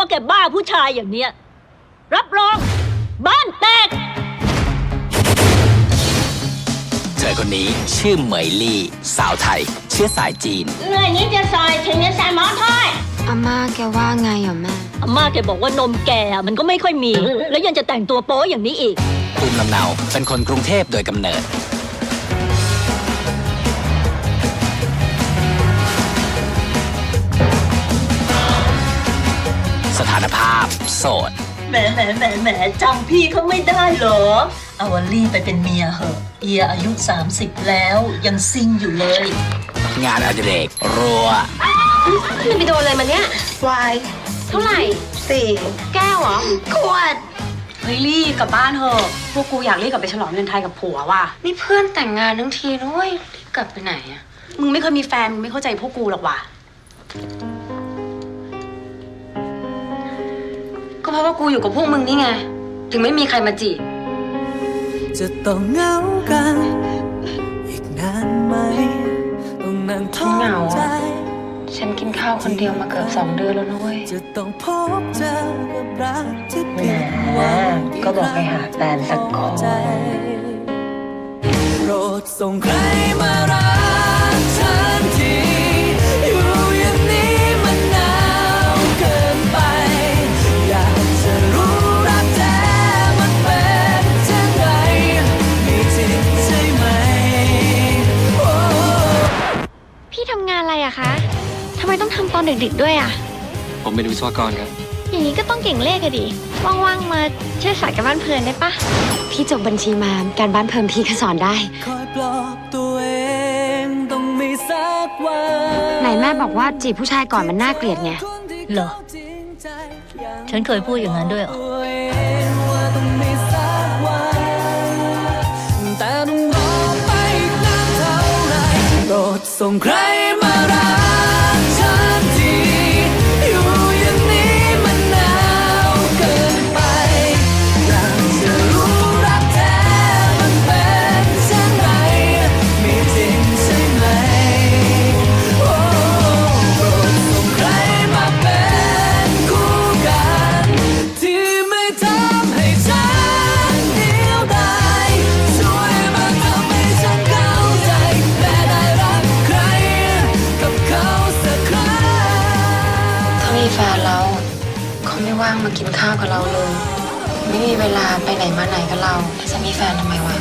รู้ว่าแกบ้าผู้ชายอย่างเนี้ย รับรอง บ้านแตก เธอคนนี้ชื่อเหมยลี่ สาวไทย เชื้อสายจีน เหนื่อยนิดจะซอยถึงจะใส่หมอถ้อยอาม่าแกว่าไงอะแม่ อาม่าแกบอกว่านมแกอะมันก็ไม่ค่อยมี แล้วยังจะแต่งตัวโป๊อย่างนี้อีก ภูมิลำเนาเป็นคนกรุงเทพโดยกำเนิด สถานภาพ โสด แหมแหมแหมแหมจำพี่เขาไม่ได้เหรอ เอาวลี่ไปเป็นเมียเหอะ เอียอายุ 30 แล้วยังซิงอยู่เลย งานอดิเรกรัว นี่ไปโดนอะไรมาเนี่ยวายเท่าไหร่ สี่แก้วเหรอ ขวด เฮ้ยลี่กลับบ้านเถอะ พวกกูอยากรีบกลับไปฉลองเดือนไทยกับผัวว่ะ นี่เพื่อนแต่งงานทั้งทีนะเว้ยรีบกลับไปไหนอะมึงไม่เคยมีแฟน มึงไม่เข้าใจพวกกูหรอกว่ะ เพราะว่ากูอยู่กับพวกมึงนี่ไง ถึงไม่มีใครมาจีบ จะต้องเหงากัน อีกนานไหมต้องนั่งท้อไม่เหงาใจอะฉันกินข้าวคนเดียวมาเกือบสองเดือนแล้วนะเว้ยจะต้องพบเจอกับรักที่แหมผิดหวังก็บอกให้หาแฟนสักคนใจโปรดส่งใครมารักฉันที อะไรอะคะทำไมต้องทำตอนดึกๆด้วยอะผมเป็นวิศวกรครับ อย่างนี้ก็ต้องเก่งเลขอะดิ ว่างๆ มาช่วยสอนกับบ้านเพลินได้ปะพี่จบบัญชีมาการบ้านเพิ่มพี่ก็สอนได้คอยปลอบตัวเองต้องมีสักวันไหนแม่บอกว่าจีบผู้ชายก่อนมันน่าเกลียดไง เหรอ ฉันเคยพูดอย่างนั้นด้วยเหรอตัวเองว่าต้องมีสักวันแต่ต้องรอไปอีกนานเท่าไหรโปรดส่งใคร ม แฟนแล้วเขาไม่ว่างมากินข้าวกับเราเลย ไม่มีเวลาไปไหนมาไหนกับเราแล้วจะมีแฟนทำไมวะ